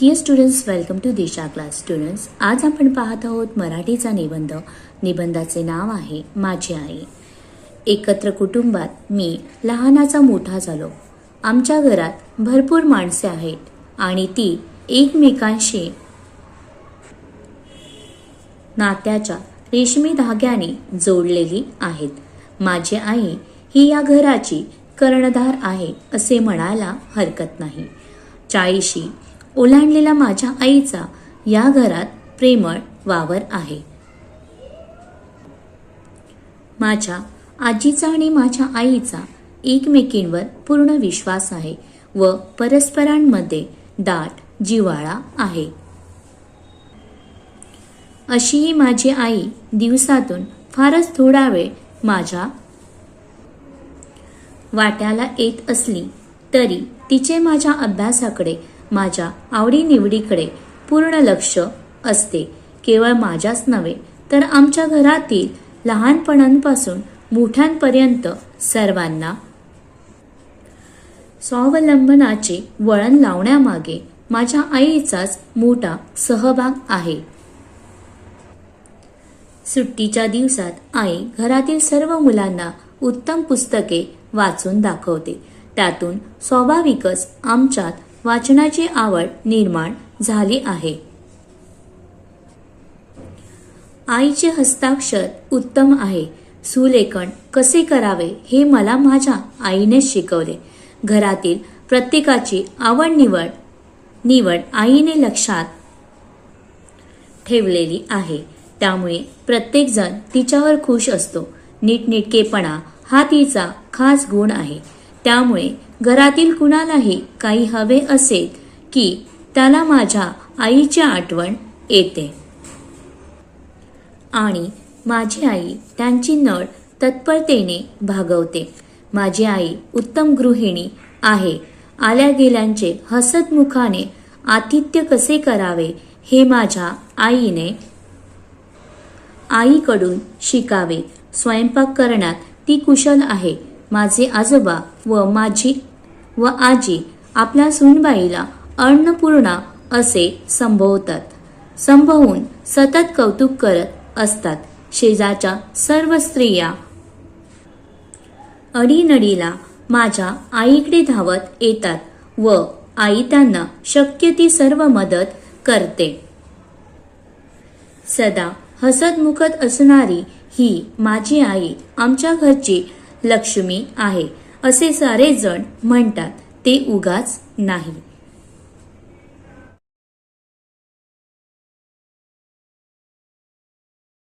Dear students welcome to Disha class students आज आपण पाहत आहोत मराठीचा निबंध. निबंधाचे नाव आहे माझी आई. एकत्र कुटुंबात मी लहानाचा मोठा झालो. आमच्या घरात भरपूर माणसे आहेत आणि ती एकमेकांशी नात्याच्या रेशमी धाग्याने जोडलेली आहेत. माझी आई ही या घराची कर्णधार आहे असे म्हणायला हरकत नाही. चाळीशी ओलांडलेला माझ्या आईचा या घरात प्रेमळ वावर आहे. माझ्या आजीचा आणि माझ्या आईचा एकमेकींवर पूर्ण विश्वास आहे व परस्परांमध्ये दाट जिव्हाळा आहे. अशीही माझी आई दिवसातून फारच थोडा वेळ माझ्या वाट्याला येत असली तरी तिचे माझ्या अभ्यासाकडे माझ्या आवडीनिवडीकडे पूर्ण लक्ष असते. केवळ माझ्याच नव्हे तर आमच्या घरातील लहानपणांपासून मोठ्यांपर्यंत सर्वांना स्वावलंबनाचे वळण लावण्यामागे माझ्या आईचाच मोठा सहभाग आहे. सुट्टीच्या दिवसात आई घरातील सर्व मुलांना उत्तम पुस्तके वाचून दाखवते. त्यातून स्वाभाविकच आमच्यात वाचनाची आवड निर्माण झाली आहे. आईचे हस्ताक्षर उत्तम आहे. सुलेखन कसे करावे हे मला माझ्या आईने शिकवले. घरातील प्रत्येकाची आवड निवड निवड आईने लक्षात ठेवलेली आहे. त्यामुळे प्रत्येकजण तिच्यावर खुश असतो. नीटनेटकेपणा हा तिचा खास गुण आहे. त्यामुळे घरातील कुणालाही काही हवे असेल की त्याला माझ्या आईची आठवण येते. आणि माझी आई त्यांची नळ तत्परतेने भागवते. माझी आई उत्तम गृहिणी आहे. आल्या गेल्यांचे हसतमुखाने आतिथ्य कसे करावे हे माझ्या आईने आईकडून शिकावे. स्वयंपाक करण्यात ती कुशल आहे. माझे आजोबा व माझी व आजी आपल्या सुनबाईला अन्नपूर्णा असे संभवतात. संभवून सतत कौतुक करत असतात शेजाच्या सर्व स्त्रिया. अडीनडीला माझ्या आईकडे धावत येतात व आई त्यांना शक्य ती सर्व मदत करते. सदा हसतमुखत असणारी ही माझी आई आमच्या घरची लक्ष्मी आहे. असे सारे जण म्हणतात ते उगाच नाही.